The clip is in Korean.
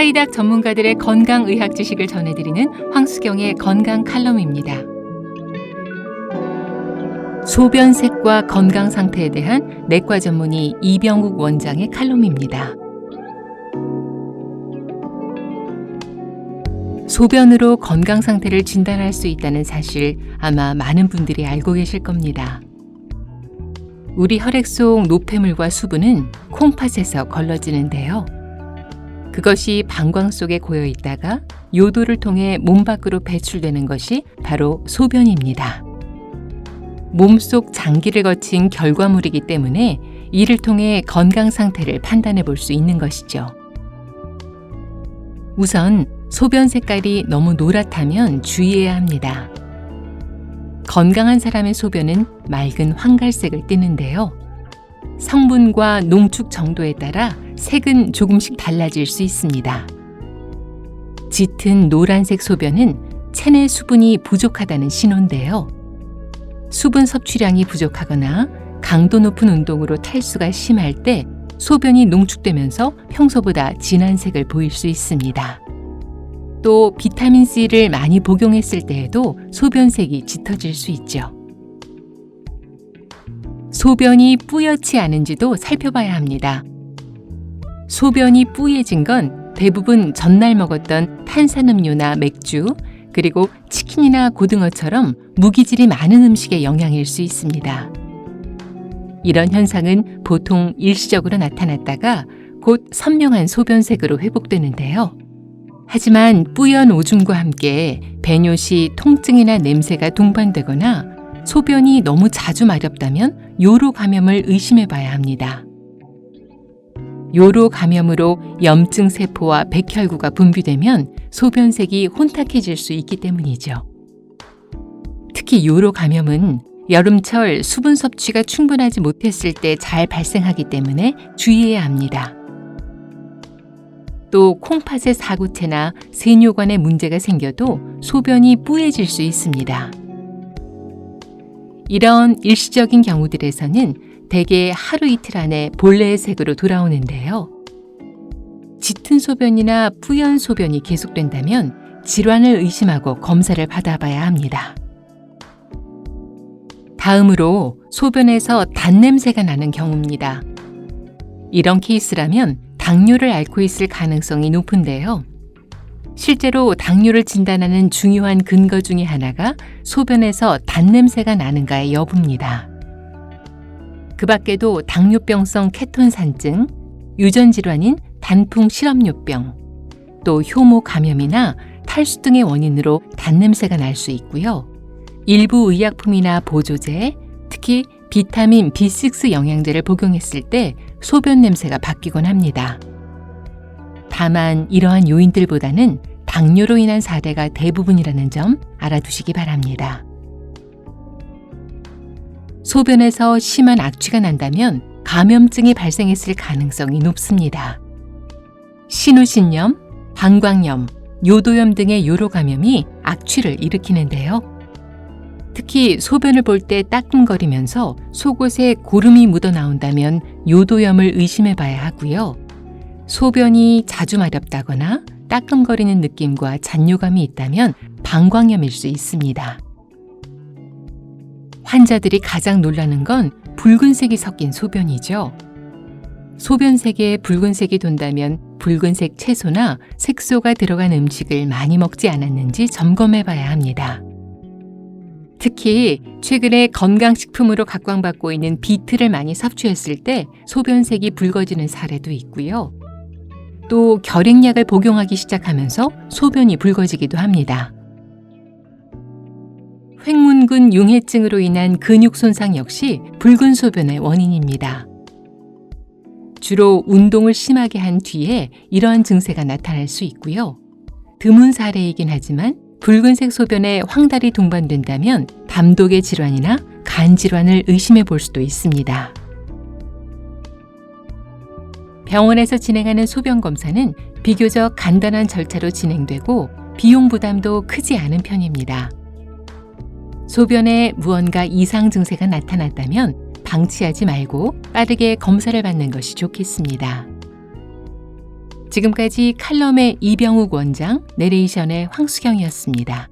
사이닥 전문가들의 건강 의학 지식을 전해드리는 황수경의 건강 칼럼입니다. 소변색과 건강 상태에 대한 내과 전문의 이병욱 원장의 칼럼입니다. 소변으로 건강 상태를 진단할 수 있다는 사실 아마 많은 분들이 알고 계실 겁니다. 우리 혈액 속 노폐물과 수분은 콩팥에서 걸러지는데요. 그것이 방광 속에 고여 있다가 요도를 통해 몸 밖으로 배출되는 것이 바로 소변입니다. 몸속 장기를 거친 결과물이기 때문에 이를 통해 건강 상태를 판단해 볼 수 있는 것이죠. 우선 소변 색깔이 너무 노랗다면 주의해야 합니다. 건강한 사람의 소변은 맑은 황갈색을 띠는데요. 성분과 농축 정도에 따라 색은 조금씩 달라질 수 있습니다. 짙은 노란색 소변은 체내 수분이 부족하다는 신호인데요. 수분 섭취량이 부족하거나 강도 높은 운동으로 탈수가 심할 때 소변이 농축되면서 평소보다 진한 색을 보일 수 있습니다. 또 비타민C를 많이 복용했을 때에도 소변색이 짙어질 수 있죠. 소변이 뿌옇지 않은지도 살펴봐야 합니다. 소변이 뿌얘진 건 대부분 전날 먹었던 탄산음료나 맥주, 그리고 치킨이나 고등어처럼 무기질이 많은 음식의 영향일 수 있습니다. 이런 현상은 보통 일시적으로 나타났다가 곧 선명한 소변색으로 회복되는데요. 하지만 뿌연 오줌과 함께 배뇨 시 통증이나 냄새가 동반되거나 소변이 너무 자주 마렵다면 요로 감염을 의심해 봐야 합니다. 요로 감염으로 염증 세포와 백혈구가 분비되면 소변색이 혼탁해질 수 있기 때문이죠. 특히 요로 감염은 여름철 수분 섭취가 충분하지 못했을 때 잘 발생하기 때문에 주의해야 합니다. 또 콩팥의 사구체나 세뇨관에 문제가 생겨도 소변이 뿌얘질 수 있습니다. 이런 일시적인 경우들에서는 대개 하루 이틀 안에 본래의 색으로 돌아오는데요. 짙은 소변이나 뿌연 소변이 계속된다면 질환을 의심하고 검사를 받아봐야 합니다. 다음으로 소변에서 단냄새가 나는 경우입니다. 이런 케이스라면 당뇨를 앓고 있을 가능성이 높은데요. 실제로 당뇨를 진단하는 중요한 근거 중의 하나가 소변에서 단냄새가 나는가의 여부입니다. 그 밖에도 당뇨병성 케톤산증, 유전질환인 단풍 실험뇨병, 또 효모 감염이나 탈수 등의 원인으로 단냄새가 날 수 있고요. 일부 의약품이나 보조제, 특히 비타민 B6 영양제를 복용했을 때 소변 냄새가 바뀌곤 합니다. 다만 이러한 요인들보다는 당뇨로 인한 사례가 대부분이라는 점 알아두시기 바랍니다. 소변에서 심한 악취가 난다면 감염증이 발생했을 가능성이 높습니다. 신우신염, 방광염, 요도염 등의 요로 감염이 악취를 일으키는데요. 특히 소변을 볼 때 따끔거리면서 속옷에 고름이 묻어 나온다면 요도염을 의심해 봐야 하고요. 소변이 자주 마렵다거나 따끔거리는 느낌과 잔뇨감이 있다면 방광염일 수 있습니다. 환자들이 가장 놀라는 건 붉은색이 섞인 소변이죠. 소변색에 붉은색이 돈다면 붉은색 채소나 색소가 들어간 음식을 많이 먹지 않았는지 점검해 봐야 합니다. 특히 최근에 건강식품으로 각광받고 있는 비트를 많이 섭취했을 때 소변색이 붉어지는 사례도 있고요. 또 결핵약을 복용하기 시작하면서 소변이 붉어지기도 합니다. 횡문근 융해증으로 인한 근육 손상 역시 붉은 소변의 원인입니다. 주로 운동을 심하게 한 뒤에 이러한 증세가 나타날 수 있고요. 드문 사례이긴 하지만 붉은색 소변에 황달이 동반된다면 담독의 질환이나 간 질환을 의심해 볼 수도 있습니다. 병원에서 진행하는 소변 검사는 비교적 간단한 절차로 진행되고 비용 부담도 크지 않은 편입니다. 소변에 무언가 이상 증세가 나타났다면 방치하지 말고 빠르게 검사를 받는 것이 좋겠습니다. 지금까지 칼럼의 이병욱 원장, 내레이션의 황수경이었습니다.